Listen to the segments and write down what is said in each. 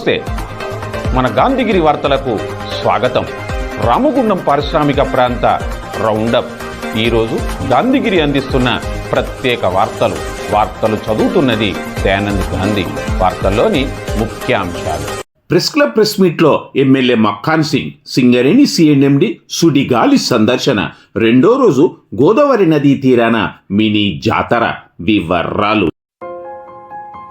నమస్తే. మన గాంధీగిరి వార్తలకు స్వాగతం. రామగుండం పారిశ్రామిక ప్రాంత రౌండప్. ఈరోజు గాంధీగిరి అందిస్తున్న ప్రత్యేక వార్తలు. వార్తలు చదువుతున్నది దయానంద్ గాంధీ. వార్తల్లోని ముఖ్యాంశాలు. ప్రెస్ క్లబ్ ప్రెస్ మీట్లో ఎమ్మెల్యే మక్కాన్ సింగ్ సింగరేణి సిఎన్ఎండి సుడిగాలి సందర్శన. రెండో రోజు గోదావరి నదీ తీరాన మినీ జాతర. వివరాలు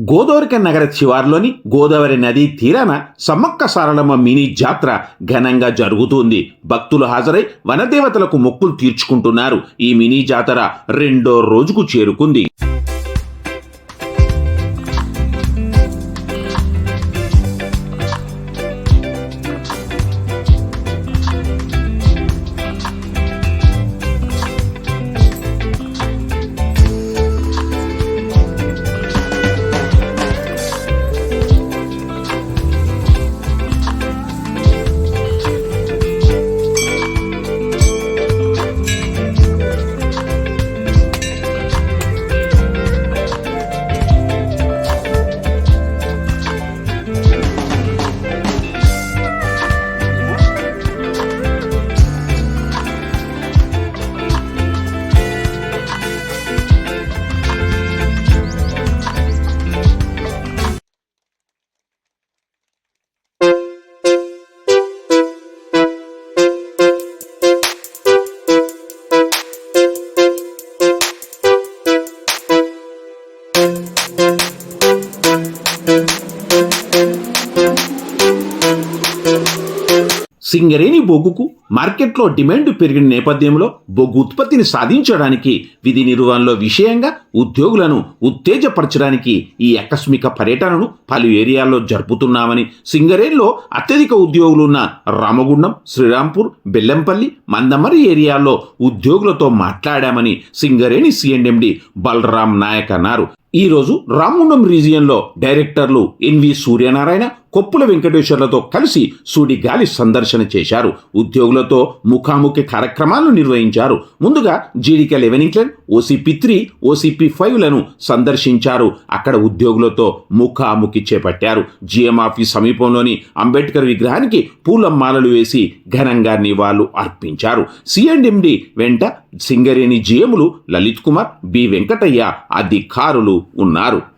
గోదావరిక నగర శివార్లోని గోదావరి నదీ తీరాన సమ్మక్క సారలమ్మ మినీ జాతర ఘనంగా జరుగుతుంది. భక్తులు హాజరై వనదేవతలకు మొక్కులు తీర్చుకుంటున్నారు. ఈ మినీ జాతర రెండో రోజుకు చేరుకుంది. సింగరేణి బొగ్గుకు మార్కెట్లో డిమాండ్ పెరిగిన నేపథ్యంలో బొగ్గు ఉత్పత్తిని సాధించడానికి విధి నిర్వహణలో విషయంగా ఉద్యోగులను ఉత్తేజపరచడానికి ఈ ఆకస్మిక పర్యటనను పలు ఏరియాల్లో జరుపుతున్నామని సింగరేణిలో అత్యధిక ఉద్యోగులున్న రామగుండం శ్రీరాంపూర్ బెల్లంపల్లి మందమరి ఏరియాల్లో ఉద్యోగులతో మాట్లాడామని సింగరేణి సిఎండెండి బలరాం నాయక్ అన్నారు. ఈ రోజు రామగుండం రీజియన్లో డైరెక్టర్లు ఎన్వి సూర్యనారాయణ కొప్పుల వెంకటేశ్వర్లతో కలిసి సూడిగాలి సందర్శన చేశారు. ఉద్యోగులతో ముఖాముఖి కార్యక్రమాలు నిర్వహించారు. ముందుగా జీడిక లెవెనింగ్టన్ ఓసీపీ త్రీ ఓసీపీ ఫైవ్లను సందర్శించారు. అక్కడ ఉద్యోగులతో ముఖాముఖి చేపట్టారు. జిఎం ఆఫీస్ సమీపంలోని అంబేద్కర్ విగ్రహానికి పూలమాలలు వేసి ఘనంగా నివాళులు అర్పించారు. సిఎండ్ఎండి వెంట సింగరేణి జిఎములు లలిత్ కుమార్ బి వెంకటయ్య అధికారులు ఉన్నారు.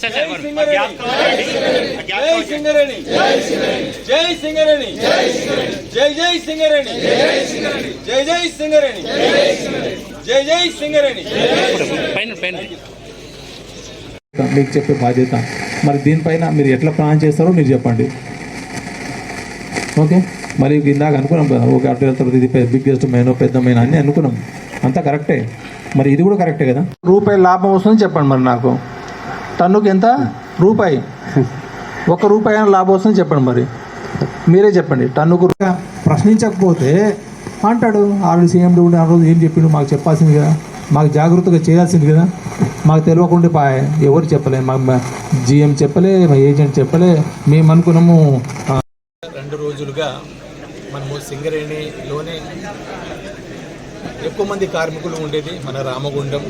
జై సింగరేణి జై సింగరేణి జై జై సింగరేణి జై జై సింగరేణి జై జై సింగరేణి మీకు చెప్పే బాధ్యత. మరి దీనిపైన మీరు ఎట్లా ప్లాన్ చేస్తారో మీరు చెప్పండి. ఓకే? మరి ఇందాక అనుకున్నాం కదా ఓకే అటు వెళ్తారు ఇది బిగ్గెస్ట్ మైనో పెద్ద మైన్ అన్నీ అనుకున్నాం. అంతా కరెక్టే. మరి ఇది కూడా కరెక్టే కదా? రూపాయి లాభం వస్తుందని చెప్పండి మరి నాకు. టన్నుకి ఎంత? రూపాయి. ఒక రూపాయి అయినా లాభం వస్తుందని చెప్పండి మరి. మీరే చెప్పండి. టన్నుకు ప్రశ్నించకపోతే అంటాడు ఆల్రెడీ సీఎం ఉండి ఆ రోజు ఏం చెప్పిండు? మాకు చెప్పాల్సింది కదా. మాకు జాగ్రత్తగా చేయాల్సింది కదా. మాకు తెలియకుండా పాయ్ ఎవరు చెప్పలే? మా జిఎం చెప్పలే మా ఏజెంట్ చెప్పలే. మేము అనుకున్నాము రెండు రోజులుగా మనము సింగరేణిలోనే ఎక్కువ మంది కార్మికులు ఉండేది మన రామగుండం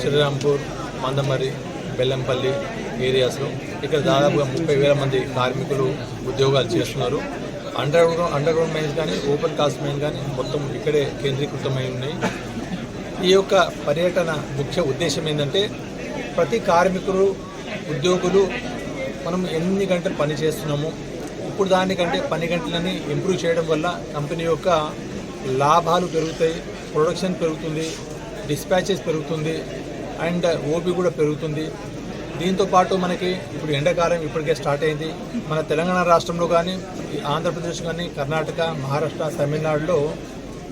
శ్రీరాంపూర్ మందమరి బెల్లంపల్లి ఏరియాస్లో ఇక్కడ దాదాపుగా ముప్పై వేల మంది కార్మికులు ఉద్యోగాలు చేస్తున్నారు. Underground underground mines కానీ ఓపెన్ కాస్ట్ మైన్ కానీ మొత్తం ఇక్కడే కేంద్రీకృతమై ఉన్నాయి. ఈ యొక్క పర్యటన ముఖ్య ఉద్దేశం ఏంటంటే ప్రతి కార్మికులు ఉద్యోగులు మనం ఎన్ని గంటలు పని చేస్తున్నాము ఇప్పుడు దానికంటే పని గంటలని ఇంప్రూవ్ చేయడం వల్ల కంపెనీ యొక్క లాభాలు పెరుగుతాయి ప్రొడక్షన్ పెరుగుతుంది డిస్పాచెస్ పెరుగుతుంది అండ్ ఓపి కూడా పెరుగుతుంది. దీంతో పాటు మనకి ఇప్పుడు ఎండాకాలం ఇప్పటికే స్టార్ట్ అయింది. మన తెలంగాణ రాష్ట్రంలో కానీ ఆంధ్రప్రదేశ్ కానీ కర్ణాటక మహారాష్ట్ర తమిళనాడులో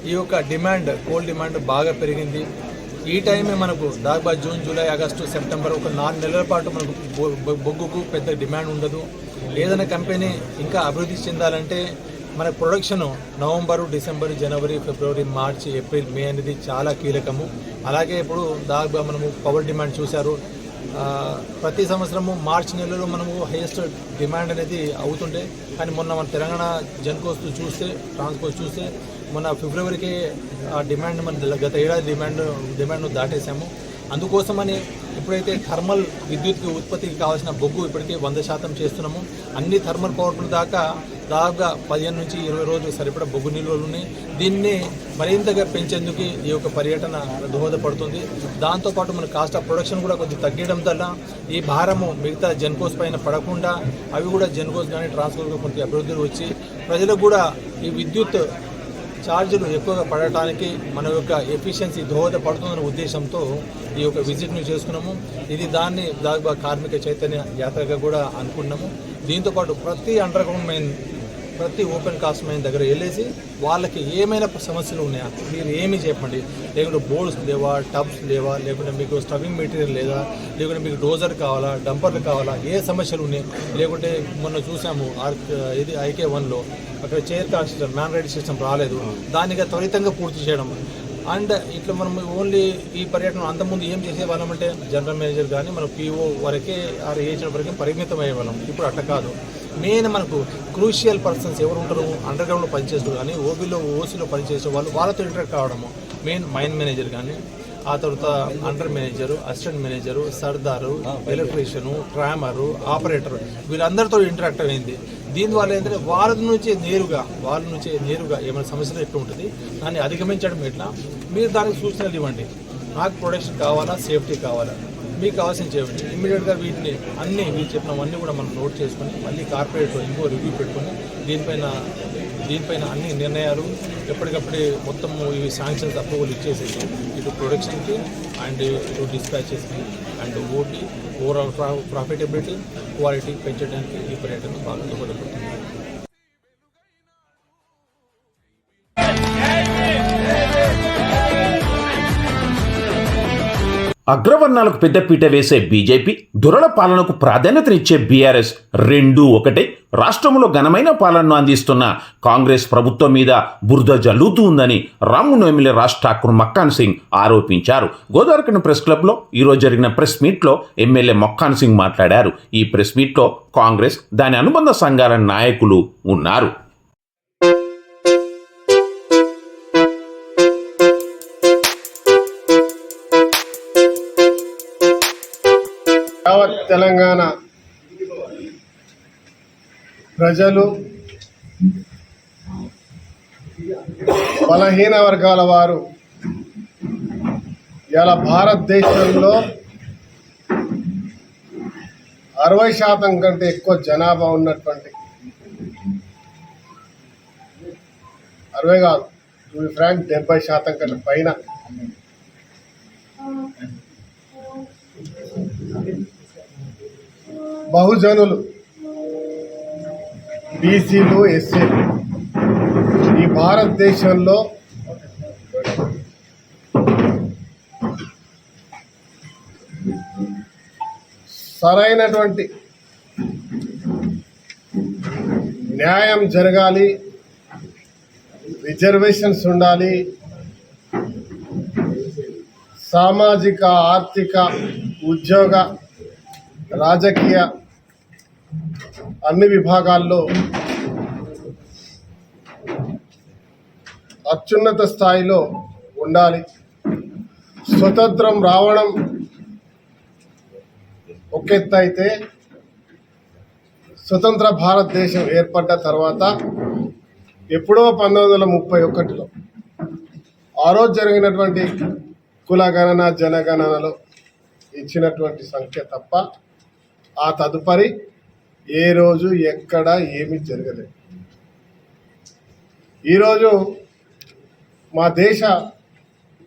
ఈ యొక్క డిమాండ్ కోల్ డిమాండ్ బాగా పెరిగింది. ఈ టైమే మనకు దాదాపు జూన్ జూలై ఆగస్టు సెప్టెంబర్ ఒక నాలుగు నెలల పాటు మనకు బొ- బొగ్గుకు పెద్ద డిమాండ్ ఉండదు. ఏదైనా కంపెనీ ఇంకా అభివృద్ధి చెందాలంటే మన ప్రొడక్షన్ నవంబరు డిసెంబర్ జనవరి ఫిబ్రవరి మార్చి ఏప్రిల్ మే అనేది చాలా కీలకము. అలాగే ఇప్పుడు దాదాపుగా మనము పవర్ డిమాండ్ చూశారు. ప్రతి సంవత్సరము మార్చి నెలలో మనము హైయెస్ట్ డిమాండ్ అనేది అవుతుండే. కానీ మొన్న మన తెలంగాణ జన్కోస్ చూస్తే ట్రాన్స్కోస్ చూస్తే మొన్న ఫిబ్రవరికి ఆ డిమాండ్ మన గత ఏడాది డిమాండ్ డిమాండ్ను దాటేశాము. అందుకోసమని ఇప్పుడైతే థర్మల్ విద్యుత్కి ఉత్పత్తికి కావాల్సిన బొగ్గు ఇప్పటికే వంద శాతం చేస్తున్నాము అన్ని థర్మల్ పవర్ దాకా దాదాపుగా పదిహేను నుంచి ఇరవై రోజులు సరిపడా బొగ్గు నిల్వలు ఉన్నాయి. దీన్ని మరింతగా పెంచేందుకు ఈ యొక్క పర్యటన దోహదపడుతుంది. దాంతోపాటు మన కాస్ట్ ఆఫ్ ప్రొడక్షన్ కూడా కొంచెం తగ్గడం వల్ల ఈ భారము మిగతా జెన్కోస్ పైన పడకుండా అవి కూడా జన్కోస్ కానీ ట్రాన్స్కోస్ కొంత అభివృద్ధి వచ్చి ప్రజలకు కూడా ఈ విద్యుత్ ఛార్జీలు ఎక్కువగా పడటానికి మన యొక్క ఎఫిషియన్సీ దోహదపడుతుందనే ఉద్దేశంతో ఈ యొక్క విజిట్ను చేసుకున్నాము. ఇది దాన్ని దాదాపు కార్మిక చైతన్య యాత్రగా కూడా అనుకున్నాము దీంతోపాటు ప్రతి అండర్ గ్రౌండ్ ప్రతి ఓపెన్ కాస్ట్ మైన్ దగ్గర వెళ్ళేసి వాళ్ళకి ఏమైనా సమస్యలు ఉన్నాయా? మీరు ఏమి చెప్పండి? లేకుంటే బోర్డ్స్ లేవా టబ్స్ లేవా? లేకుంటే మీకు స్టవింగ్ మెటీరియల్ లేదా? లేకుంటే మీకు డోజర్ కావాలా? డంపర్లు కావాలా? ఏ సమస్యలు ఉన్నాయి? లేకుంటే మొన్న చూసాము ఆర్ ఇది ఐకే వన్లో అక్కడ chair car system man ride system రాలేదు. దానిగా త్వరితంగా పూర్తి చేయడం. అండ్ ఇట్లా మనం ఓన్లీ ఈ పర్యటన అంతకుముందు ఏం చేసేవాళ్ళం అంటే జనరల్ మేనేజర్ కానీ మన పీఓ వరకే ఆ ఏజెంట్ వరకే పరిమితం అయ్యే వాళ్ళం ఇప్పుడు అట్ట కాదు. మెయిన్ మనకు క్రూషియల్ పర్సన్స్ ఎవరు ఉంటారు అండర్ గ్రౌండ్లో పనిచేస్తారు కానీ ఓబీలో ఓసీలో పనిచేసే వాళ్ళు వాళ్ళతో ఇంటరాక్ట్ కావడము. మెయిన్ మైన్ మేనేజర్ కానీ ఆ తర్వాత అండర్ మేనేజరు అసిస్టెంట్ మేనేజరు సర్దారు ఎలక్ట్రీషియను ట్రామరు ఆపరేటర్ వీళ్ళందరితో ఇంటరాక్ట్ అయింది. దీనివల్ల ఏంటంటే వాళ్ళ నుంచి నేరుగా వాళ్ళ నుంచి నేరుగా ఏమైనా సమస్యలు ఎట్లా ఉంటుంది దాన్ని అధిగమించడం ఎట్లా? మీరు దానికి సూచనలు ఇవ్వండి. నాకు ప్రొడక్షన్ కావాలా సేఫ్టీ కావాలా? మీకు కావాల్సిన చేయండి. ఇమ్మీడియట్గా వీటిని అన్ని మీరు చెప్పినవన్నీ కూడా మనం నోట్ చేసుకొని మళ్ళీ కార్పొరేట్ ఇంకో రివ్యూ పెట్టుకొని దీనిపైన దీనిపైన అన్ని నిర్ణయాలు ఎప్పటికప్పుడే మొత్తం ఇవి శాంక్షన్స్ అప్రూవల్ ఇచ్చేసేసి ఇటు ప్రొడక్షన్కి అండ్ ఇటు డిస్పాచెస్కి అండ్ ఓటీ ఓవరాల్ ప్రా ప్రాఫిటబిలిటీ క్వాలిటీ పెంచడానికి ఈ పర్యటన బాగా దోహదపడుతుంది. అగ్రవర్ణాలకు పెద్దపీట వేసే బీజేపీ దురల పాలనకు ప్రాధాన్యతనిచ్చే బీఆర్ఎస్ రెండూ ఒకటే. రాష్ట్రంలో ఘనమైన పాలనను అందిస్తున్న కాంగ్రెస్ ప్రభుత్వం మీద బురద జల్లుతూ ఉందని రామును ఎమ్మెల్యే రాజ్ ఠాకూర్ మక్కాన్ సింగ్ ఆరోపించారు. గోదావరికన్ ప్రెస్ క్లబ్లో ఈరోజు జరిగిన ప్రెస్ మీట్లో ఎమ్మెల్యే మొక్కాన్ సింగ్ మాట్లాడారు. ఈ ప్రెస్ మీట్లో కాంగ్రెస్ దాని అనుబంధ సంఘాల నాయకులు ఉన్నారు. యావత్ తెలంగాణ ప్రజలు బలహీన వర్గాల వారు ఇలా భారతదేశంలో అరవై శాతం కంటే ఎక్కువ జనాభా ఉన్నటువంటి అరవై కాదు ఫ్రాంక్ డెబ్బై శాతం కంటే పైన. బహుజనులు. బీసీలు ఎస్సీలు. ఈ భారతదేశంలో సరైనటువంటి న్యాయం జరగాలి రిజర్వేషన్స్ ఉండాలి సామాజిక ఆర్థిక ఉద్యోగ రాజకీయ అన్ని విభాగాల్లో అత్యున్నత స్థాయిలో ఉండాలి. స్వతంత్రం రావడం ఒక ఎత్తు అయితే స్వతంత్ర భారతదేశం ఏర్పడ్డ తర్వాత ఎప్పుడో పంతొమ్మిది వందల ముప్పై ఒకటిలో ఆ రోజు జరిగినటువంటి కుల గణన జనగణనలో ఇచ్చినటువంటి సంఖ్య తప్ప ఆ తదుపరి ఏ రోజు ఎక్కడ ఏమీ జరగలేదు. ఈరోజు మా దేశ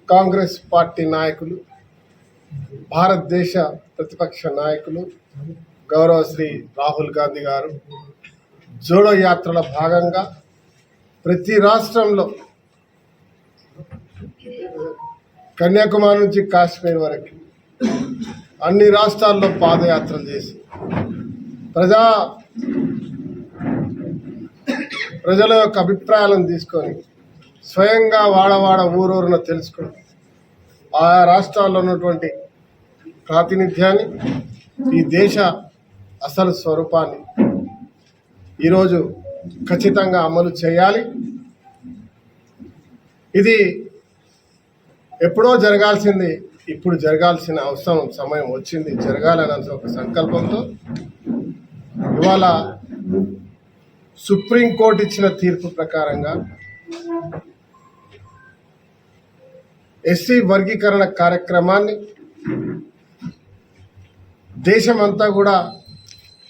కాంగ్రెస్ పార్టీ నాయకులు భారతదేశ ప్రతిపక్ష నాయకులు గౌరవ శ్రీ రాహుల్ గాంధీ గారు జోడో యాత్రల భాగంగా ప్రతి రాష్ట్రంలో కన్యాకుమారి నుంచి కాశ్మీర్ వరకు అన్ని రాష్ట్రాల్లో పాదయాత్రలు చేసి ప్రజా ప్రజల యొక్క అభిప్రాయాలను తీసుకొని స్వయంగా వాడవాడ ఊరూరున తెలుసుకొని ఆయా రాష్ట్రాల్లో ఉన్నటువంటి ప్రాతినిధ్యాన్ని ఈ దేశ అసలు స్వరూపాన్ని ఈరోజు ఖచ్చితంగా అమలు చేయాలి. ఇది ఎప్పుడో జరగాల్సింది ఇప్పుడు జరగాల్సిన అవసరం సమయం వచ్చింది జరగాలనే ఒక సంకల్పంతో ఇవాళ సుప్రీంకోర్టు ఇచ్చిన తీర్పు ప్రకారంగా ఎస్సీ వర్గీకరణ కార్యక్రమాన్ని దేశమంతా కూడా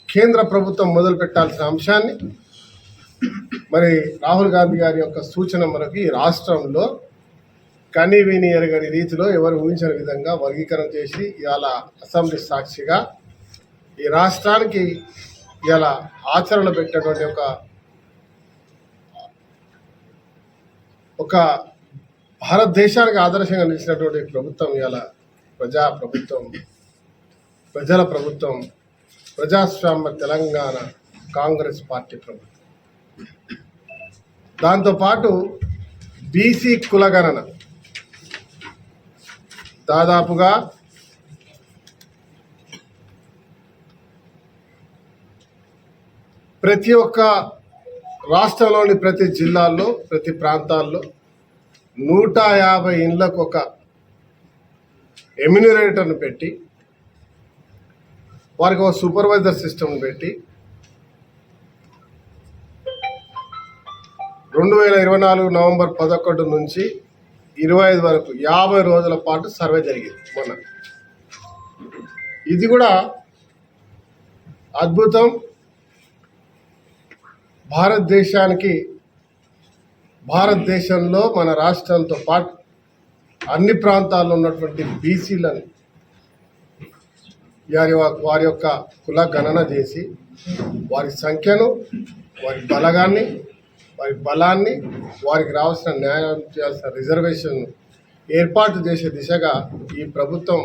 కేంద్ర ప్రభుత్వం మొదలు పెట్టాల్సిన అంశాన్ని మరి రాహుల్ గాంధీ గారి యొక్క సూచన మనకి ఈ రాష్ట్రంలో కనీ విని ఎరగని రీతిలో ఎవరు ఊహించని విధంగా వర్గీకరణ చేసి ఇవాళ అసెంబ్లీ సాక్షిగా ఈ రాష్ట్రానికి ఇలా ఆచరణ పెట్టినటువంటి ఒక ఒక భారతదేశానికి ఆదర్శంగా నిలిచినటువంటి ప్రభుత్వం ఇవాళ ప్రజా ప్రభుత్వం ప్రజల ప్రభుత్వం ప్రజాస్వామ్య తెలంగాణ కాంగ్రెస్ పార్టీ ప్రభుత్వం. దాంతోపాటు బీసీ కులగణన. దాదాపుగా ప్రతి ఒక్క రాష్ట్రంలోని ప్రతి జిల్లాల్లో ప్రతి ప్రాంతాల్లో నూట యాభై ఇండ్లకు ఒక ఎమ్యూనరేటర్ను పెట్టి వారికి ఒక సూపర్వైజర్ సిస్టమ్ పెట్టి రెండు వేల ఇరవై నాలుగు నవంబర్ పదకొండు నుంచి ఇరవై ఐదు వరకు యాభై రోజుల పాటు సర్వే జరిగింది మొన్న. ఇది కూడా అద్భుతం. భారతదేశానికి భారతదేశంలో మన రాష్ట్రంతో పాటు అన్ని ప్రాంతాల్లో ఉన్నటువంటి బీసీలను వారి యొక్క- వారి యొక్క కుల గణన చేసి వారి సంఖ్యను వారి బలగాన్ని వారి బలాన్ని వారికి రావాల్సిన న్యాయం చేయాల్సిన రిజర్వేషన్ ఏర్పాటు చేసే దిశగా ఈ ప్రభుత్వం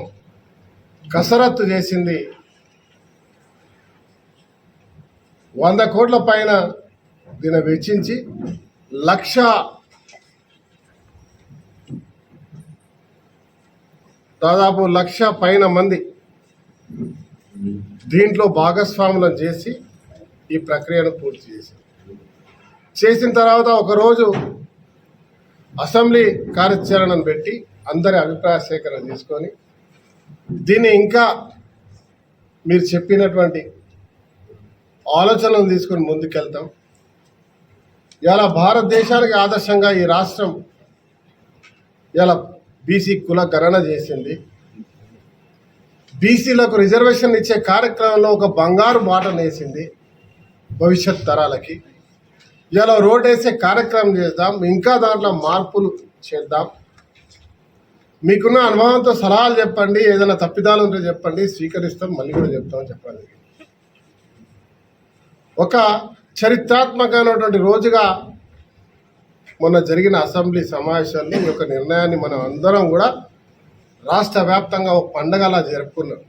కసరత్తు చేసింది. వంద కోట్ల పైన దీన్ని వెచ్చించి లక్ష దాదాపు లక్ష పైన మంది దీంట్లో భాగస్వాములను చేసి ఈ ప్రక్రియను పూర్తి చేసి చేసిన తర్వాత ఒకరోజు అసెంబ్లీ కార్యాచరణను పెట్టి అందరి అభిప్రాయ సేకరణ తీసుకొని దీన్ని ఇంకా మీరు చెప్పినటువంటి ఆలోచనలను తీసుకొని ముందుకెళ్తాం. ఇలా భారతదేశానికి ఆదర్శంగా ఈ రాష్ట్రం ఇలా బీసీ కుల గణన చేసింది. బీసీలకు రిజర్వేషన్ ఇచ్చే కార్యక్రమంలో ఒక బంగారు మాట నేసింది భవిష్యత్ తరాలకి. ఇలా రోడ్ వేసే కార్యక్రమం చేద్దాం ఇంకా దాంట్లో మార్పులు చేద్దాం. మీకున్న అనుభవంతో సలహాలు చెప్పండి ఏదైనా తప్పిదాలు ఉంటే చెప్పండి స్వీకరిస్తాం మళ్ళీ కూడా చెప్తామని చెప్పండి. ఒక చరిత్రాత్మకమైనటువంటి రోజుగా మొన్న జరిగిన అసెంబ్లీ సమావేశాల్లో ఈ యొక్క నిర్ణయాన్ని మనం అందరం కూడా రాష్ట్ర వ్యాప్తంగా ఒక పండగలా జరుపుకున్నాం.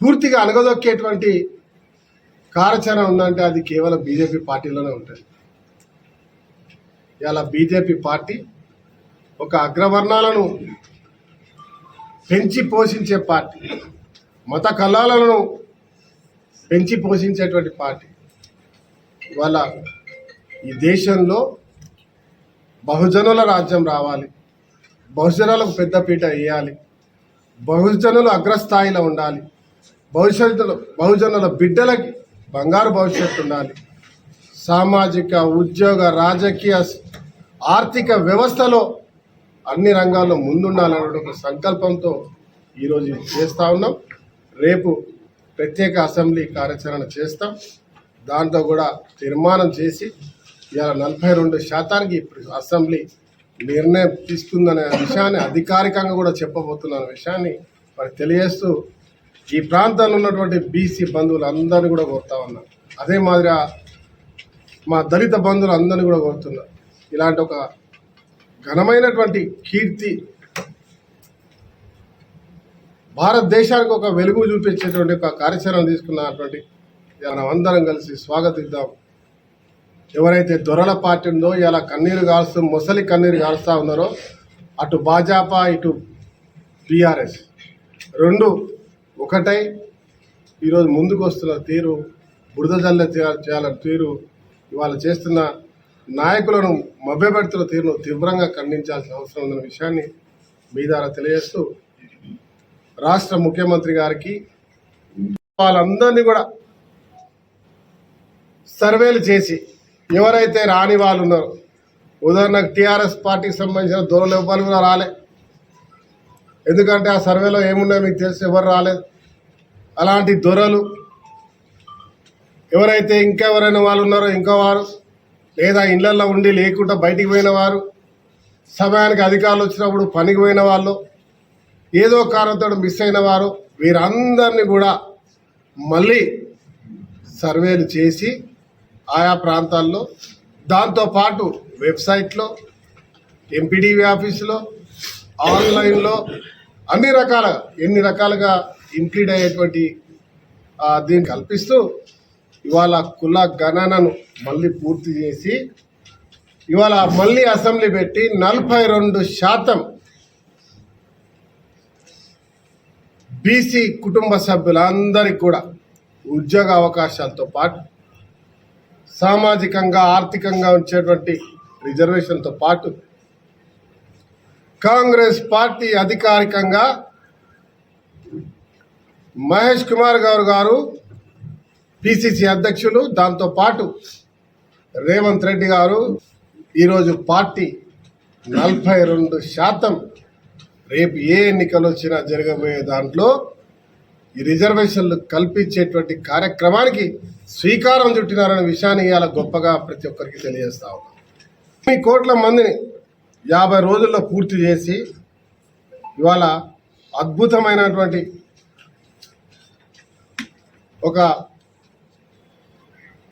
పూర్తిగా అనగదొక్కేటువంటి కార్యాచరణ ఉందంటే అది కేవలం బీజేపీ పార్టీలోనే ఉంటుంది. ఇలా బీజేపీ పార్టీ ఒక అగ్రవర్ణాలను పెంచి పోషించే పార్టీ మత కళాలను పెంచి పోషించేటువంటి పార్టీ. ఇవాళ ఈ దేశంలో బహుజనుల రాజ్యం రావాలి. బహుజనులకు పెద్దపీట వేయాలి. బహుజనులు అగ్రస్థాయిలో ఉండాలి. భవిష్యత్తులో బహుజనుల బిడ్డలకి బంగారు భవిష్యత్తు ఉండాలి. సామాజిక ఉద్యోగ రాజకీయ ఆర్థిక వ్యవస్థలో అన్ని రంగాల్లో ముందుండాలనే ఒక సంకల్పంతో ఈరోజు చేస్తూ ఉన్నాం. రేపు ప్రత్యేక అసెంబ్లీ కార్యాచరణ చేస్తాం. దాంతో కూడా తీర్మానం చేసి ఇలా నలభై రెండు శాతానికి ఇప్పుడు అసెంబ్లీ నిర్ణయం తీసుకుందనే విషయాన్ని అధికారికంగా కూడా చెప్పబోతున్న విషయాన్ని మరి తెలియజేస్తూ ఈ ప్రాంతాల్లో ఉన్నటువంటి బీసీ బంధువులందరినీ కూడా కోరుతా ఉన్నా. అదే మాదిరిగా మా దళిత బంధువులు అందరినీ కూడా కోరుతున్నా. ఇలాంటి ఒక ఘనమైనటువంటి కీర్తి భారతదేశానికి ఒక వెలుగు చూపించేటువంటి ఒక కార్యాచరణ తీసుకున్నటువంటి మనం అందరం కలిసి స్వాగతిద్దాం. ఎవరైతే దొరల పార్టీ ఉందో ఇలా కన్నీరు కాల్స్తూ ముసలి కన్నీరు కాలుస్తూ ఉన్నారో అటు భాజపా ఇటు బీఆర్ఎస్ రెండు ఒకటై ఈరోజు ముందుకు వస్తున్న తీరు బురద జల్ల చేయాలని తీరు ఇవాళ చేస్తున్న నాయకులను మభ్యపెడుతున్న తీరును తీవ్రంగా ఖండించాల్సిన అవసరం ఉందన్న విషయాన్ని మీ ద్వారా తెలియజేస్తూ రాష్ట్ర ముఖ్యమంత్రి గారికి వాళ్ళందరినీ కూడా సర్వేలు చేసి ఎవరైతే రాని వాళ్ళు ఉన్నారో ఉదాహరణకు టీఆర్ఎస్ పార్టీకి సంబంధించిన దూరం ఇవ్వాలి కూడా రాలే. ఎందుకంటే ఆ సర్వేలో ఏమున్నాయో మీకు తెలిసి ఎవరు రాలేదు. అలాంటి దొరలు ఎవరైతే ఇంకెవరైనా వాళ్ళు ఉన్నారో ఇంకో వారు లేదా ఇళ్ళల్లో ఉండి లేకుండా బయటికి పోయిన వారు సమయానికి అధికారులు వచ్చినప్పుడు పనికి పోయిన వాళ్ళు ఏదో కారణంతో మిస్ అయిన వారు వీరందరినీ కూడా మళ్ళీ సర్వేలు చేసి ఆయా ప్రాంతాల్లో. దాంతోపాటు వెబ్సైట్లో ఎంపీడీవీ ఆఫీసులో ఆన్లైన్లో అన్ని రకాల ఎన్ని రకాలుగా ఇంక్లూడ్ అయ్యేటువంటి దీన్ని కల్పిస్తూ ఇవాళ కుల గణనను మళ్ళీ పూర్తి చేసి ఇవాళ మళ్ళీ అసెంబ్లీ పెట్టి నలభై రెండు శాతం బీసీ కుటుంబ సభ్యులందరికీ కూడా ఉద్యోగ అవకాశాలతో పాటు సామాజికంగా ఆర్థికంగా వచ్చేటువంటి రిజర్వేషన్తో పాటు కాంగ్రెస్ పార్టీ అధికారికంగా మహేష్ కుమార్ గారు గారు పిసిసి అధ్యక్షులు దాంతో పాటు రేవంత్ రెడ్డి గారు ఈరోజు పార్టీ నలభై రెండు శాతం రేపు ఏ ఎన్నికలు వచ్చినా జరగబోయే దాంట్లో ఈ రిజర్వేషన్లు కల్పించేటువంటి కార్యక్రమానికి శ్రీకారం చుట్టినారనే విషయాన్ని ఇవాళ గొప్పగా ప్రతి ఒక్కరికి తెలియజేస్తా ఉన్నాం. ఈ కోట్ల మందిని యాభై రోజుల్లో పూర్తి చేసి ఇవాళ అద్భుతమైనటువంటి ఒక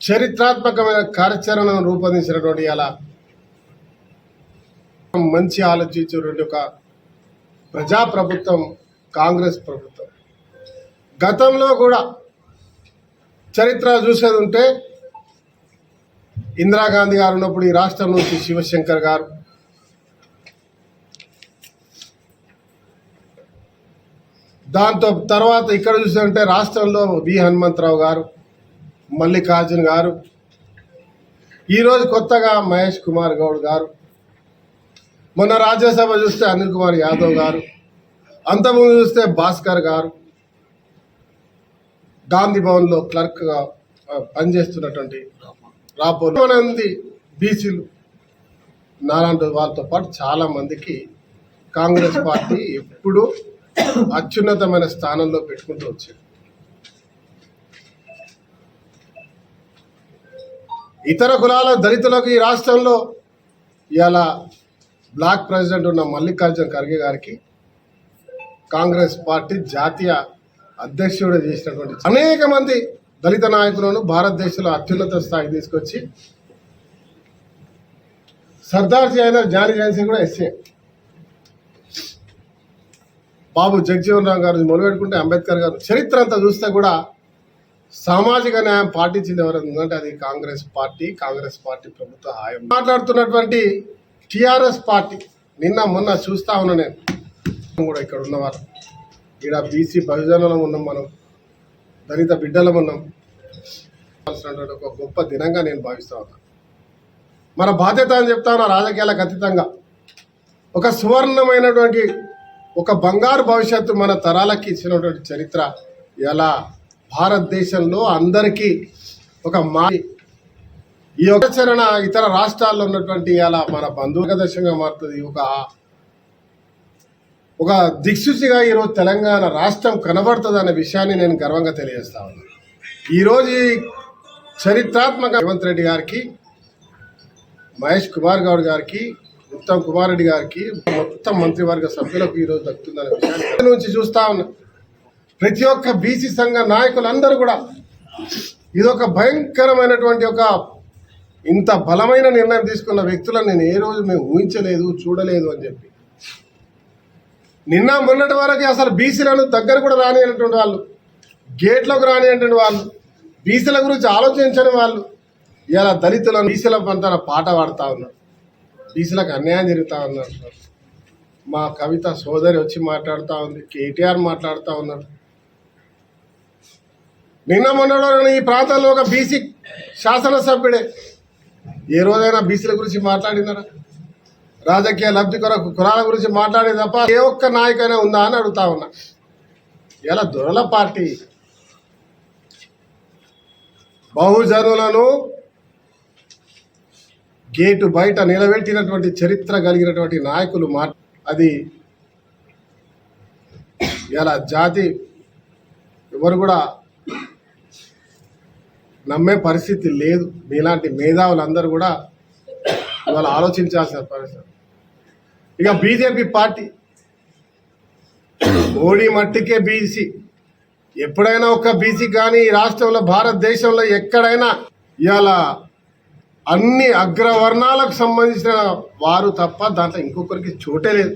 చరిత్రాత్మకమైన కార్యాచరణను రూపొందించినటువంటి ఇలా మంచి ఆలోచించేటువంటి ఒక ప్రజాప్రభుత్వం కాంగ్రెస్ ప్రభుత్వం. గతంలో కూడా చరిత్ర చూసేది ఉంటే ఇందిరాగాంధీ గారు ఉన్నప్పుడు ఈ రాష్ట్రం నుంచి శివశంకర్ గారు. దాంతో తర్వాత ఇక్కడ చూసారంటే రాష్ట్రంలో వి. హనుమంతరావు గారు మల్లికార్జున్ గారు ఈరోజు కొత్తగా మహేష్ కుమార్ గౌడ్ గారు మొన్న రాజ్యసభ చూస్తే అనిల్ కుమార్ యాదవ్ గారు అంతకుముందు చూస్తే భాస్కర్ గారు గాంధీ భవన్లో క్లర్క్గా పనిచేస్తున్నటువంటి రాపోలు బీసీలు నాలాంటి వాళ్ళతో పాటు చాలా మందికి కాంగ్రెస్ పార్టీ ఎప్పుడూ అత్యున్నతమైన స్థానంలో పెట్టుకుంటూ వచ్చింది. ఇతర కులాల దళితులకు ఈ రాష్ట్రంలో ఇవాళ బ్లాక్ ప్రెసిడెంట్ ఉన్న మల్లికార్జున ఖర్గే గారికి కాంగ్రెస్ పార్టీ జాతీయ అధ్యక్షుడు చేసినటువంటి అనేక మంది దళిత నాయకులను భారతదేశంలో అత్యున్నత స్థాయికి తీసుకొచ్చి సర్దార్జీ అయిన జానీ జాన్సీ కూడా ఎస్సీ బాబు జగజీవన్ రావు గారు మొదలుపెట్టుకుంటే అంబేద్కర్ గారు చరిత్ర అంతా చూస్తే కూడా సామాజిక న్యాయం పాటించింది ఎవరైనా అది కాంగ్రెస్ పార్టీ కాంగ్రెస్ పార్టీ ప్రభుత్వ హాయం. మాట్లాడుతున్నటువంటి టిఆర్ఎస్ పార్టీ నిన్న మొన్న చూస్తా ఉన్నా నేను. కూడా ఇక్కడ ఉన్నవారు. ఇక్కడ బీసీ బహుజనులం ఉన్నాం మనం దళిత బిడ్డలం ఉన్నాం. ఒక గొప్ప దినంగా నేను భావిస్తా ఉన్నాను మన బాధ్యత అని చెప్తా ఉన్నా రాజకీయాలకు అతీతంగా. ఒక సువర్ణమైనటువంటి ఒక బంగారు భవిష్యత్తు మన తరాలకి ఇచ్చినటువంటి చరిత్ర ఎలా? భారతదేశంలో అందరికీ ఒక మా ఈ ఆచరణ ఇతర రాష్ట్రాల్లో ఉన్నటువంటి అలా మన బంధువుల దశంగా మారుతుంది. ఒక ఒక దిక్సూచిగా ఈరోజు తెలంగాణ రాష్ట్రం కనబడుతుంది అనే విషయాన్ని నేను గర్వంగా తెలియజేస్తా ఉన్నాను ఈరోజు చరిత్రాత్మక రేవంత్ రెడ్డి గారికి మహేష్ కుమార్ గౌడ్ గారికి ఉత్తమ్ కుమార్ రెడ్డి గారికి మొత్తం మంత్రివర్గ సభ్యులకు ఈరోజు దక్కుతుందనే విషయాన్ని నుంచి చూస్తా ఉన్నా. ప్రతి ఒక్క బీసీ సంఘ నాయకులందరూ కూడా ఇదొక భయంకరమైనటువంటి ఒక ఇంత బలమైన నిర్ణయం తీసుకున్న వ్యక్తులను నేను ఏ రోజు మేము ఊహించలేదు చూడలేదు అని చెప్పి నిన్న మొన్నటి వరకు అసలు బీసీలను దగ్గర కూడా రానియనటువంటి వాళ్ళు. గేట్లోకి రానియనటువంటి వాళ్ళు. బీసీల గురించి ఆలోచించని వాళ్ళు. ఇలా దళితులను బీసీల పంతన పాట పాడుతూ ఉన్నారు. బీసీలకు అన్యాయం జరుగుతూ ఉన్నారు. మా కవిత సోదరి వచ్చి మాట్లాడుతూ ఉంది. కేటీఆర్ మాట్లాడుతూ ఉన్నారు. నిన్న మొన్న ఈ ప్రాంతంలో ఒక బీసీ శాసనసభ్యుడే. ఏ రోజైనా బీసీల గురించి మాట్లాడినారా రాజకీయ లబ్ధి కొరకు కులాల గురించి మాట్లాడే తప్ప ఏ ఒక్క నాయకైనా ఉందా అని అడుగుతా ఉన్నా. ఇలా దొరల పార్టీ. బహుజనులను గేటు బయట నిలబెట్టినటువంటి చరిత్ర కలిగినటువంటి నాయకులు మా అది ఇలా జాతి ఎవరు కూడా నమ్మే పరిస్థితి లేదు. మీలాంటి మేధావులందరూ కూడా ఇవాళ ఆలోచించాల్సిన పరిస్థితి. ఇక బీజేపీ పార్టీ మోడీ మట్టికే బీసీ. ఎప్పుడైనా ఒక బీసీ కానీ ఈ రాష్ట్రంలో భారతదేశంలో ఎక్కడైనా ఇవాళ అన్ని అగ్రవర్ణాలకు సంబంధించిన వారు తప్ప దాంట్లో ఇంకొకరికి చోటే లేదు.